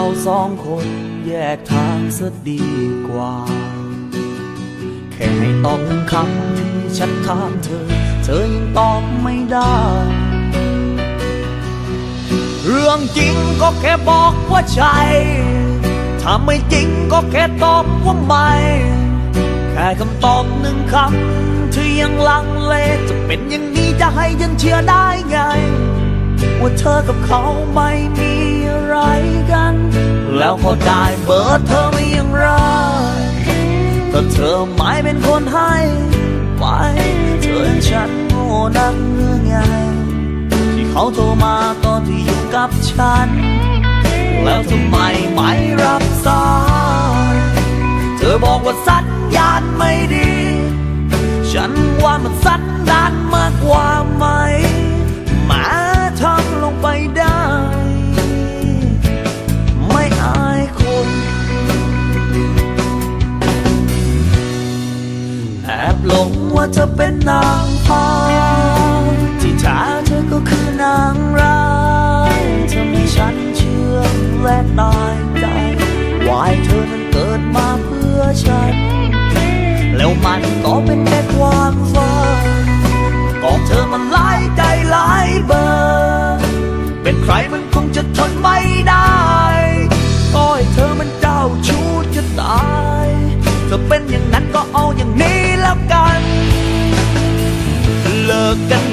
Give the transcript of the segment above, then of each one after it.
เราสองคนแยกทางเสียดีกว่า แค่ให้ตอบหนึ่งคำที่ฉันถามเธอ เธอยังตอบไม่ได้ เรื่องจริงก็แค่บอกว่าใช่ ถ้าไม่จริงก็แค่ตอบว่าไม่ แค่คำตอบหนึ่งคำที่ยังลังเล จะเป็นอย่างนี้จะให้ยันเชื่อได้ไง ว่าเธอกับเขาไม่มีอะไรกัน แล้วเขาได้เบอร์เธอไม่ย่างไรก็เธอไม่เป็นคนให้ไปเธอให้ฉันโง่นักหรือไงที่เขาโทรมาตอนที่อยู่กับฉัน แล้วทำไมไม่รับสายเธอบอกว่าสัญญาณไม่ดี ฉันว่ามันสันดานมากกว่า ว่าเธอเป็นนางฟ้า ที่แท้เธอก็คือนางร้ายเธอมีฉันเชื่อและตายใจวายเธอนั้นเกิดมาเพื่อฉัน แล้วมันก็เป็นแค่ความฝันก็เธอมันหลายใจหลายเบอร์เป็นใครมันคงจะทนไม่ได้ก็ให้เธอมันเจ้าชู้ เลิ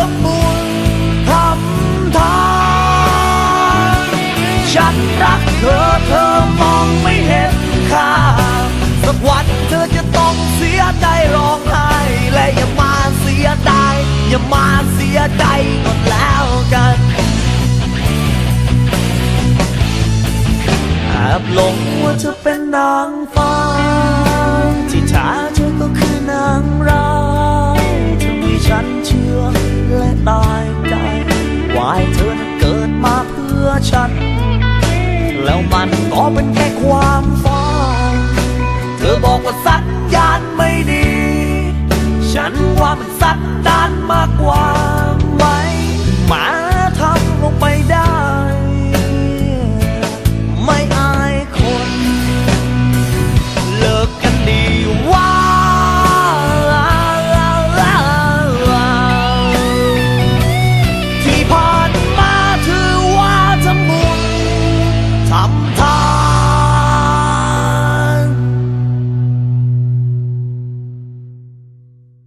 ทั้งบุญทำทานฉันรักเธอเธอมองไม่เห็นค่า สักวันเธอจะต้องเสียใจร้องไห้ และอย่ามาเสียดายอย่ามาเสียใจก็แล้วกันแอบหลงว่าเธอเป็นนางฟ้า ว่ามันสันดานมากกว่า